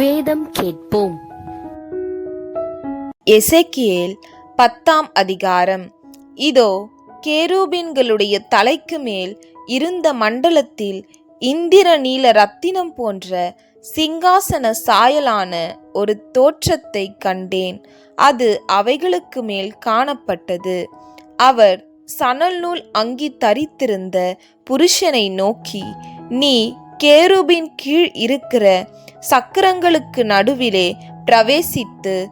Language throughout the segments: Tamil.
வேதம் கேட்போம். எசேக்கியேல் பத்தாம் அதிகாரம். இதோ கேரூபின்களுடைய தலைக்கு மேல் இருந்த மண்டலத்தில் இந்திர நீல ரத்தினம் போன்ற சிங்காசன சாயலான ஒரு தோற்றத்தை கண்டேன். அது அவைகளுக்கு மேல் காணப்பட்டது. அவர் சணல் நூல் அங்கி தரித்திருந்த புருஷனை நோக்கி நீ கேருபின் கீழ் இருக்கிற சக்கரங்களுக்கு நடுவிலே பிரவேசித்து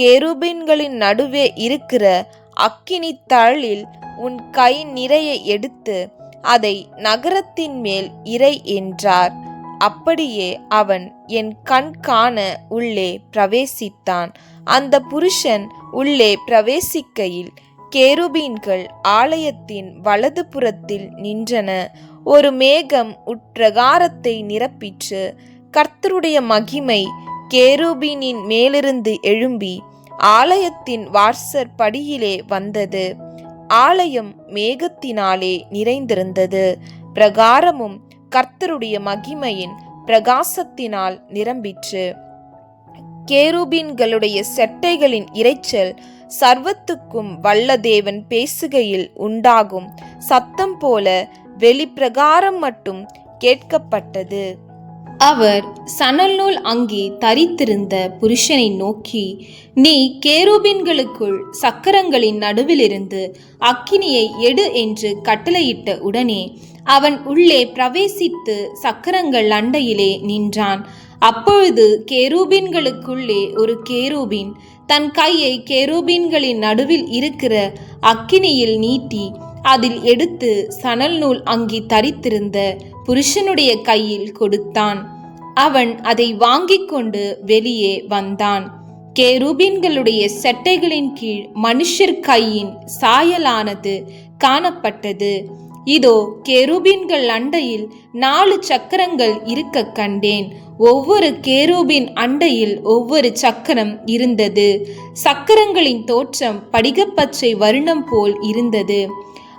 கேருபீன்களின் நடுவே இருக்கிற அக்கினி தழலில் உன் கை நிறைய எடுத்து அதை நகரத்தின் மேல் இறை என்றார். அப்படியே அவன் என் கண் காண உள்ளே பிரவேசித்தான். அந்த புருஷன் உள்ளே பிரவேசிக்கையில் கேருபீன்கள் ஆலயத்தின் வலது புறத்தில் நின்றன. ஒரு மேகம் உட்பிரகாரத்தை நிரப்பிற்று. கர்த்தருடைய மகிமை கேருபீனின் மேலிருந்து எழும்பி ஆலயத்தின் வார்சற் படியிலே வந்தது. ஆலயம் மேகத்தினாலே நிறைந்திருந்தது. பிரகாரமும் கர்த்தருடைய மகிமையின் பிரகாசத்தினால் நிரம்பிற்று. கேருபீன்களுடைய செட்டைகளின் இரைச்சல் சர்வத்துக்கும் வல்ல தேவன் பேசுகையில் உண்டாகும். சத்தம் போல வெளிப்பிரகாரம் மட்டும் கேட்கப்பட்டது. அவர் சணல் நூல் தரித்திருந்த புருஷனை நோக்கி நீ கேருபீன்களுக்குள் சக்கரங்களின் நடுவிலிருந்து அக்கினியை எடு என்று கட்டளையிட்ட உடனே அவன் உள்ளே பிரவேசித்து சக்கரங்கள் அண்டையிலே நின்றான். அப்பொழுது கேரூபின்களுக்குள்ளே ஒரு கேரூபின் தன் கையை கேரூபின்களின் நடுவில் இருக்கிற அக்கினியில் நீட்டி அதில் எடுத்து சணல் நூல் அங்கி தரித்திருந்த புருஷனுடைய கையில் கொடுத்தான். அவன் அதை வாங்கிக் கொண்டு வெளியே வந்தான். கேரூபின்களுடைய செட்டைகளின் கீழ் மனுஷர் கையின் சாயலானது காணப்பட்டது. இதோ கேருபீன்கள் அண்டையில் நாலு சக்கரங்கள் இருக்க கண்டேன். ஒவ்வொரு கேரூபின் அண்டையில் ஒவ்வொரு சக்கரம் இருந்தது. சக்கரங்களின் தோற்றம் படிகப்பச்சை வருணம் போல் இருந்தது.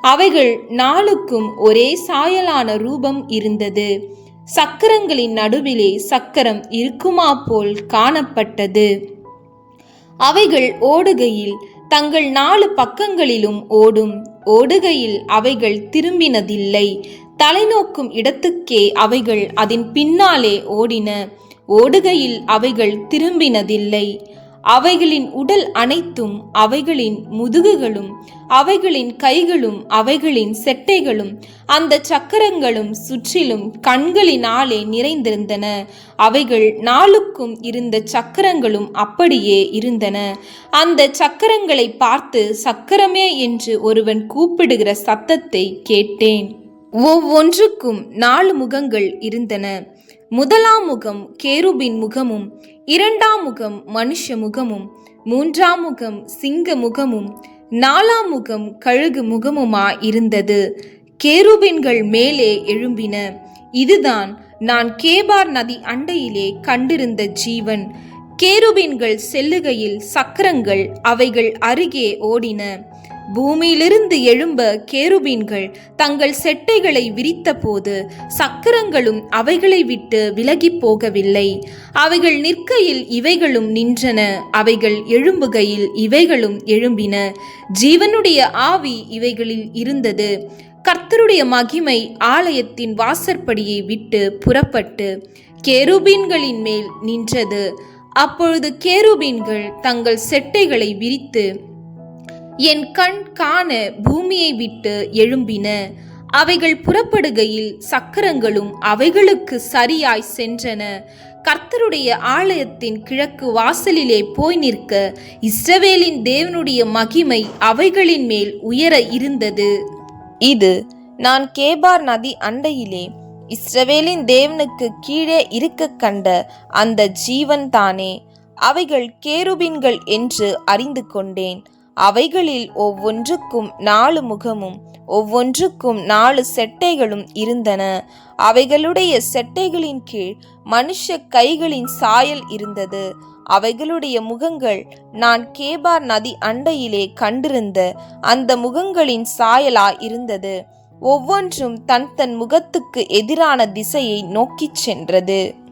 அவைகள் நாளுக்கும் ஒரே சாயலான ரூபம் இருந்தது. சக்கரங்களின் நடுவிலே சக்கரம் இருக்குமா போல் காணப்பட்டது. அவைகள் ஓடுகையில் தங்கள் நாலு பக்கங்களிலும் ஓடும். ஓடுகையில் அவைகள் திரும்பினதில்லை. தலைநோக்கும் இடத்துக்கே அவைகள் அதன் பின்னாலே ஓடின. ஓடுகையில் அவைகள் திரும்பினதில்லை. அவைகளின் உடல் அனைத்தும் அவைகளின் முதுகுகளும் அவைகளின் கைகளும் அவைகளின் செட்டைகளும் அந்த சக்கரங்களும் சுற்றிலும் கண்களினாலே நிறைந்திருந்தன. அவைகள் நாளுக்கும் இருந்த சக்கரங்களும் அப்படியே இருந்தன. அந்த சக்கரங்களை பார்த்து சக்கரமே என்று ஒருவன் கூப்பிடுகிற சத்தத்தை கேட்டேன். ஒவ்வொன்றுக்கும் நாலு முகங்கள் இருந்தன. முதலாம் முகம் கேருபின் முகமும் இரண்டாம் முகம் மனுஷ முகமும் மூன்றாம் முகம் சிங்க முகமும் நாலாம் முகம் கழுகு முகமுமா இருந்தது. கேருபின்கள் மேலே எழும்பின. இதுதான் நான் கேபார் நதி அண்டையிலே கண்டிருந்த ஜீவன். கேருபின்கள் செல்லுகையில் சக்கரங்கள் அவைகள் அருகே ஓடின. பூமியிலிருந்து எழும்ப கேருபீன்கள் தங்கள் செட்டைகளை விரித்தபோது சக்கரங்களும் அவைகளை விட்டு விலகி போகவில்லை. அவைகள் நிற்கையில் இவைகளும் நின்றன. அவைகள் எழும்புகையில் இவைகளும் எழும்பின. ஜீவனுடைய ஆவி இவைகளில் இருந்தது. கர்த்தருடைய மகிமை ஆலயத்தின் வாசற்படியை விட்டு புறப்பட்டு கேருபீன்களின் மேல் நின்றது. அப்பொழுது கேருபீன்கள் தங்கள் செட்டைகளை விரித்து என் கண் காண பூமியை விட்டு எழும்பின. அவைகள் புறப்படுகையில் சக்கரங்களும் அவைகளுக்கு சரியாய் சென்றன. கர்த்தருடைய ஆலயத்தின் கிழக்கு வாசலிலே போய் நிற்க இஸ்ரவேலின் தேவனுடைய மகிமை அவைகளின் மேல் உயர இருந்தது. இது நான் கேபார் நதி அண்டையிலே இஸ்ரவேலின் தேவனுக்கு கீழே இருக்க கண்ட அந்த ஜீவன் தானே அவைகள் கேருபின்கள் என்று அறிந்து கொண்டேன். அவைகளில் ஒவ்வொன்றுக்கும் நாலு முகமும் ஒவ்வொன்றுக்கும் நாலு செட்டைகளும் இருந்தன. அவைகளுடைய செட்டைகளின் கீழ் மனுஷ கைகளின் சாயல் இருந்தது. அவைகளுடைய முகங்கள் நான் கேபார் நதி அண்டையிலே கண்டிருந்த அந்த முகங்களின் சாயலா இருந்தது. ஒவ்வொன்றும் தன் தன் முகத்துக்கு எதிரான திசையை நோக்கிச் சென்றது.